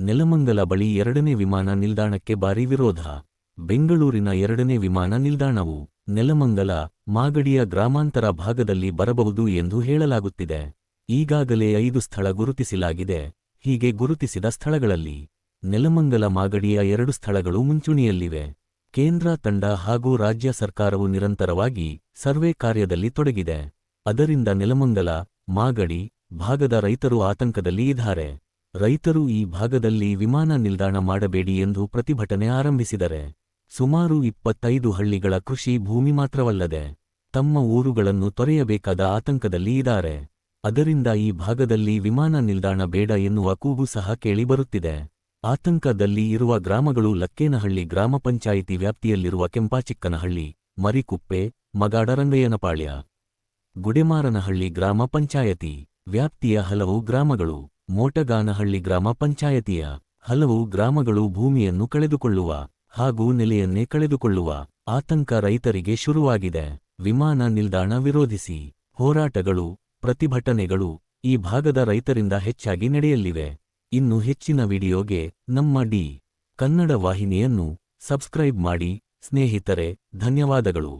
ನೆಲಮಂಗಲ ಬಳಿ ಎರಡನೇ ವಿಮಾನ ನಿಲ್ದಾಣಕ್ಕೆ ಭಾರಿ ವಿರೋಧ. ಬೆಂಗಳೂರಿನ ಎರಡನೇ ವಿಮಾನ ನಿಲ್ದಾಣವು ನೆಲಮಂಗಲ, ಮಾಗಡಿಯ ಗ್ರಾಮಾಂತರ ಭಾಗದಲ್ಲಿ ಬರಬಹುದು ಎಂದು ಹೇಳಲಾಗುತ್ತಿದೆ. ಈಗಾಗಲೇ ಐದು ಸ್ಥಳ ಗುರುತಿಸಲಾಗಿದೆ. ಹೀಗೆ ಗುರುತಿಸಿದ ಸ್ಥಳಗಳಲ್ಲಿ ನೆಲಮಂಗಲ, ಮಾಗಡಿಯ ಎರಡು ಸ್ಥಳಗಳು ಮುಂಚೂಣಿಯಲ್ಲಿವೆ. ಕೇಂದ್ರ ತಂಡ ಹಾಗೂ ರಾಜ್ಯ ಸರ್ಕಾರವು ನಿರಂತರವಾಗಿ ಸರ್ವೆ ಕಾರ್ಯದಲ್ಲಿ ತೊಡಗಿದೆ. ಅದರಿಂದ ನೆಲಮಂಗಲ, ಮಾಗಡಿ ಭಾಗದ ರೈತರು ಆತಂಕದಲ್ಲಿ ಇದ್ದಾರೆ. ರೈತರು ಈ ಭಾಗದಲ್ಲಿ ವಿಮಾನ ನಿಲ್ದಾಣ ಮಾಡಬೇಡಿ ಎಂದು ಪ್ರತಿಭಟನೆ ಆರಂಭಿಸಿದರೆ ಸುಮಾರು ಇಪ್ಪತ್ತೈದು ಹಳ್ಳಿಗಳ ಕೃಷಿ ಭೂಮಿ ಮಾತ್ರವಲ್ಲದೆ ತಮ್ಮ ಊರುಗಳನ್ನು ತೊರೆಯಬೇಕಾದ ಆತಂಕದಲ್ಲಿ ಇದ್ದಾರೆ. ಅದರಿಂದ ಈ ಭಾಗದಲ್ಲಿ ವಿಮಾನ ನಿಲ್ದಾಣ ಬೇಡ ಎನ್ನುವ ಕೂಗು ಸಹ ಕೇಳಿಬರುತ್ತಿದೆ. ಆತಂಕದಲ್ಲಿ ಇರುವ ಗ್ರಾಮಗಳು ಲಕ್ಕೇನಹಳ್ಳಿ ಗ್ರಾಮ ಪಂಚಾಯಿತಿ ವ್ಯಾಪ್ತಿಯಲ್ಲಿರುವ ಕೆಂಪಾಚಿಕ್ಕನಹಳ್ಳಿ, ಮರಿಕುಪ್ಪೆ, ಮಗಾಡರಂಗಯ್ಯನಪಾಳ್ಯ, ಗುಡೆಮಾರನಹಳ್ಳಿ ಗ್ರಾಮ ಪಂಚಾಯತಿ ವ್ಯಾಪ್ತಿಯ ಹಲವು ಗ್ರಾಮಗಳು. ಮೋಟಗಾನಹಳ್ಳಿ ಗ್ರಾಮ ಪಂಚಾಯತಿಯ ಹಲವು ಗ್ರಾಮಗಳು ಭೂಮಿಯನ್ನು ಕಳೆದುಕೊಳ್ಳುವ ಹಾಗೂ ನೆಲೆಯನ್ನೇ ಕಳೆದುಕೊಳ್ಳುವ ಆತಂಕ ರೈತರಿಗೆ ಶುರುವಾಗಿದೆ. ವಿಮಾನ ನಿಲ್ದಾಣ ವಿರೋಧಿಸಿ ಹೋರಾಟಗಳು, ಪ್ರತಿಭಟನೆಗಳು ಈ ಭಾಗದ ರೈತರಿಂದ ಹೆಚ್ಚಾಗಿ ನಡೆಯಲಿವೆ. ಇನ್ನು ಹೆಚ್ಚಿನ ವಿಡಿಯೋಗೆ ನಮ್ಮ ಡಿ ಕನ್ನಡ ವಾಹಿನಿಯನ್ನು ಸಬ್ಸ್ಕ್ರೈಬ್ ಮಾಡಿ, ಸ್ನೇಹಿತರೆ, ಧನ್ಯವಾದಗಳು.